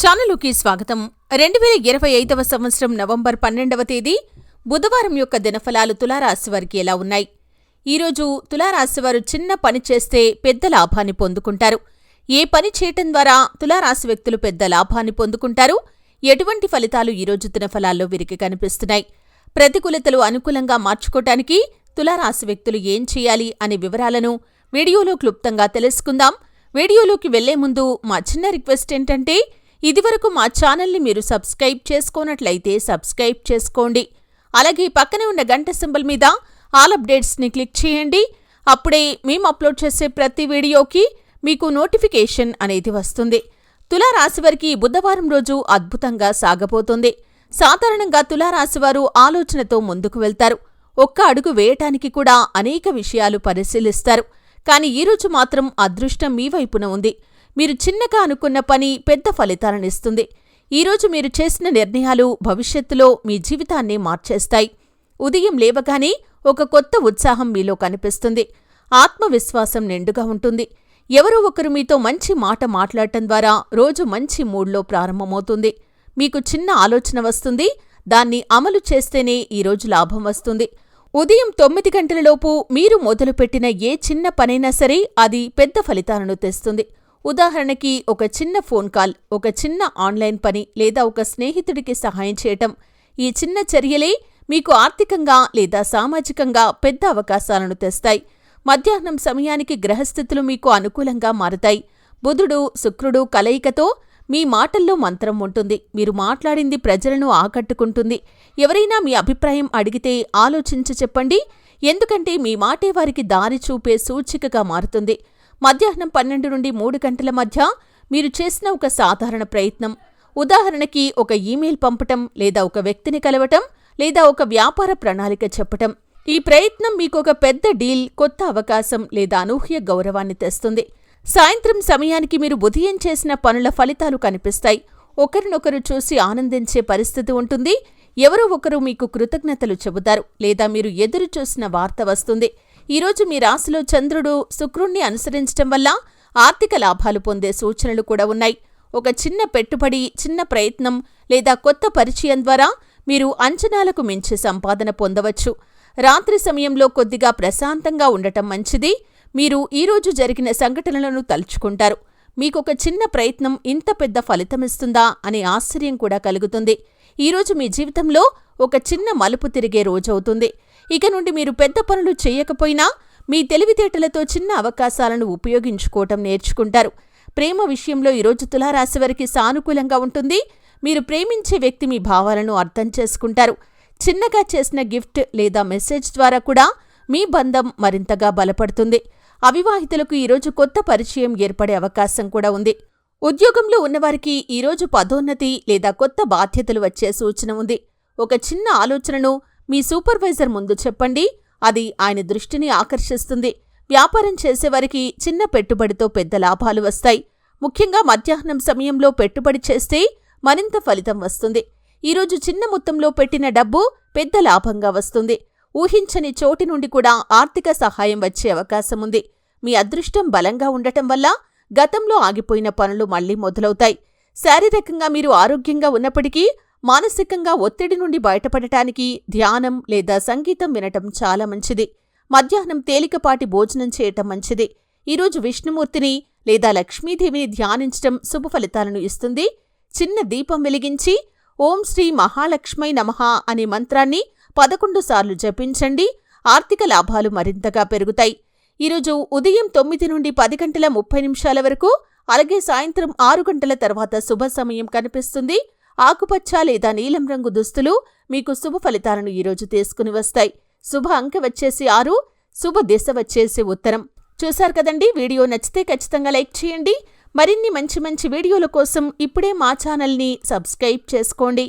ఛానలుకి స్వాగతం. రెండు వేల ఇరవై ఐదవ సంవత్సరం నవంబర్ పన్నెండవ తేదీ బుధవారం యొక్క దినఫలాలు తులారాశివారికి ఎలా ఉన్నాయి? ఈరోజు తులారాశివారు చిన్న పని చేస్తే పెద్ద లాభాన్ని పొందుకుంటారు. ఏ పని చేయటం ద్వారా తులారాశి వ్యక్తులు పెద్ద లాభాన్ని పొందుకుంటారు? ఎటువంటి ఫలితాలు ఈరోజు దినఫలాల్లో వీరికి కనిపిస్తున్నాయి? ప్రతికూలతలు అనుకూలంగా మార్చుకోటానికి తులారాశి వ్యక్తులు ఏం చేయాలి అనే వివరాలను వీడియోలో క్లుప్తంగా తెలుసుకుందాం. వీడియోలోకి వెళ్ళే ముందు మా చిన్న రిక్వెస్ట్ ఏంటంటే ఇదివరకు మా ఛానల్ని మీరు సబ్స్క్రైబ్ చేసుకోనట్లయితే సబ్స్క్రైబ్ చేసుకోండి. అలాగే పక్కనే ఉన్న గంట సింబల్ మీద ఆల్ అప్డేట్స్ని క్లిక్ చేయండి. అప్పుడే మేము అప్లోడ్ చేసే ప్రతి వీడియోకి మీకు నోటిఫికేషన్ అనేది వస్తుంది. తులారాశి వారికి బుధవారం రోజు అద్భుతంగా సాగబోతుంది. సాధారణంగా తులారాశివారు ఆలోచనతో ముందుకు వెళ్తారు. ఒక్క అడుగు వేయటానికి కూడా అనేక విషయాలు పరిశీలిస్తారు. కాని ఈరోజు మాత్రం అదృష్టం మీ వైపున ఉంది. మీరు చిన్నగా అనుకున్న పని పెద్ద ఫలితాలనిస్తుంది ఈరోజు మీరు చేసిన నిర్ణయాలు భవిష్యత్తులో మీ జీవితాన్ని మార్చేస్తాయి. ఉదయం లేవగానే ఒక కొత్త ఉత్సాహం మీలో కనిపిస్తుంది. ఆత్మవిశ్వాసం నిండుగా ఉంటుంది. ఎవరో ఒకరు మీతో మంచి మాట మాట్లాడటం ద్వారా రోజు మంచి మూడ్లో ప్రారంభమవుతుంది. మీకు చిన్న ఆలోచన వస్తుంది. దాన్ని అమలు చేస్తేనే ఈరోజు లాభం వస్తుంది. ఉదయం తొమ్మిది గంటలలోపు మీరు మొదలుపెట్టిన ఏ చిన్న పనైనా సరే అది పెద్ద ఫలితాలను తెస్తుంది. ఉదాహరణకి ఒక చిన్న ఫోన్ కాల్ ఒక చిన్న ఆన్లైన్ పని లేదా ఒక స్నేహితుడికి సహాయం చేయటం. ఈ చిన్న చర్యలే మీకు ఆర్థికంగా లేదా సామాజికంగా పెద్ద అవకాశాలను తెస్తాయి. మధ్యాహ్నం సమయానికి గ్రహస్థితులు మీకు అనుకూలంగా మారతాయి. బుధుడు శుక్రుడు కలయికతో మీ మాటల్లో మంత్రం ఉంటుంది. మీరు మాట్లాడింది ప్రజలను ఆకట్టుకుంటుంది. ఎవరైనా మీ అభిప్రాయం అడిగితే ఆలోచించి చెప్పండి. ఎందుకంటే మీ మాటే వారికి దారి చూపే సూచికగా మారుతుంది. మధ్యాహ్నం పన్నెండు నుండి మూడు గంటల మధ్య మీరు చేసిన ఒక సాధారణ ప్రయత్నం. ఉదాహరణకి ఒక ఈమెయిల్ పంపటం లేదా ఒక వ్యక్తిని కలవటం లేదా ఒక వ్యాపార ప్రణాళిక చెప్పటం. ఈ ప్రయత్నం మీకు ఒక పెద్ద డీల్ కొత్త అవకాశం లేదా అనూహ్య గౌరవాన్ని తెస్తుంది. సాయంత్రం సమయానికి మీరు ఉదయం చేసిన పనుల ఫలితాలు కనిపిస్తాయి. ఒకరినొకరు చూసి ఆనందించే పరిస్థితి ఉంటుంది. ఎవరో ఒకరు మీకు కృతజ్ఞతలు చెబుతారు లేదా మీరు ఎదురు చూసిన వార్త వస్తుంది. ఈరోజు మీ రాశిలో చంద్రుడు శుక్రుణ్ణి అనుసరించటం వల్ల ఆర్థిక లాభాలు పొందే సూచనలు కూడా ఉన్నాయి. ఒక చిన్న పెట్టుబడి చిన్న ప్రయత్నం లేదా కొత్త పరిచయం ద్వారా మీరు అంచనాలకు మించి సంపాదన పొందవచ్చు. రాత్రి సమయంలో కొద్దిగా ప్రశాంతంగా ఉండటం మంచిది. మీరు ఈరోజు జరిగిన సంఘటనలను తలుచుకుంటారు. మీకొక చిన్న ప్రయత్నం ఇంత పెద్ద ఫలితమిస్తుందా అనే ఆశ్చర్యం కూడా కలుగుతుంది. ఈరోజు మీ జీవితంలో ఒక చిన్న మలుపు తిరిగే రోజవుతుంది. ఇక నుండి మీరు పెద్ద పనులు చేయకపోయినా మీ తెలివితేటలతో చిన్న అవకాశాలను ఉపయోగించుకోవటం నేర్చుకుంటారు. ప్రేమ విషయంలో ఈరోజు తులారాశివారికి సానుకూలంగా ఉంటుంది. మీరు ప్రేమించే వ్యక్తి మీ భావాలను అర్థం చేసుకుంటారు. చిన్నగా చేసిన గిఫ్ట్ లేదా మెసేజ్ ద్వారా కూడా మీ బంధం మరింతగా బలపడుతుంది. అవివాహితులకు ఈరోజు కొత్త పరిచయం ఏర్పడే అవకాశం కూడా ఉంది. ఉద్యోగంలో ఉన్నవారికి ఈరోజు పదోన్నతి లేదా కొత్త బాధ్యతలు వచ్చే సూచన ఉంది. ఒక చిన్న ఆలోచనను మీ సూపర్వైజర్ ముందు చెప్పండి. అది ఆయన దృష్టిని ఆకర్షిస్తుంది. వ్యాపారం చేసేవారికి చిన్న పెట్టుబడితో పెద్ద లాభాలు వస్తాయి. ముఖ్యంగా మధ్యాహ్నం సమయంలో పెట్టుబడి చేస్తే మరింత ఫలితం వస్తుంది. ఈరోజు చిన్న మొత్తంలో పెట్టిన డబ్బు పెద్ద లాభంగా వస్తుంది. ఊహించని చోటి నుండి కూడా ఆర్థిక సహాయం వచ్చే అవకాశం ఉంది. మీ అదృష్టం బలంగా ఉండటం వల్ల గతంలో ఆగిపోయిన పనులు మళ్ళీ మొదలవుతాయి. శారీరకంగా మీరు ఆరోగ్యంగా ఉన్నప్పటికీ మానసికంగా ఒత్తిడి నుండి బయటపడటానికి ధ్యానం లేదా సంగీతం వినటం చాలా మంచిది. మధ్యాహ్నం తేలికపాటి భోజనం చేయటం మంచిది. ఈరోజు విష్ణుమూర్తిని లేదా లక్ష్మీదేవిని ధ్యానించటం శుభ ఫలితాలను ఇస్తుంది. చిన్న దీపం వెలిగించి ఓం శ్రీ మహాలక్ష్మై నమః అనే మంత్రాన్ని పదకొండు సార్లు జపించండి. ఆర్థిక లాభాలు మరింతగా పెరుగుతాయి. ఈరోజు ఉదయం తొమ్మిది నుండి పది గంటల ముప్పై నిమిషాల వరకు అలాగే సాయంత్రం ఆరు గంటల తర్వాత శుభ సమయం కనిపిస్తుంది. ఆకుపచ్చ లేదా నీలం రంగు దుస్తులు మీకు శుభ ఫలితాలను ఈరోజు తీసుకుని వస్తాయి. శుభ అంక వచ్చేసి ఆరు శుభ దిశ వచ్చేసి ఉత్తరం. చూశారు కదండి వీడియో నచ్చితే ఖచ్చితంగా లైక్ చేయండి. మరిన్ని మంచి మంచి వీడియోల కోసం ఇప్పుడే మా ఛానల్ని సబ్స్క్రైబ్ చేసుకోండి.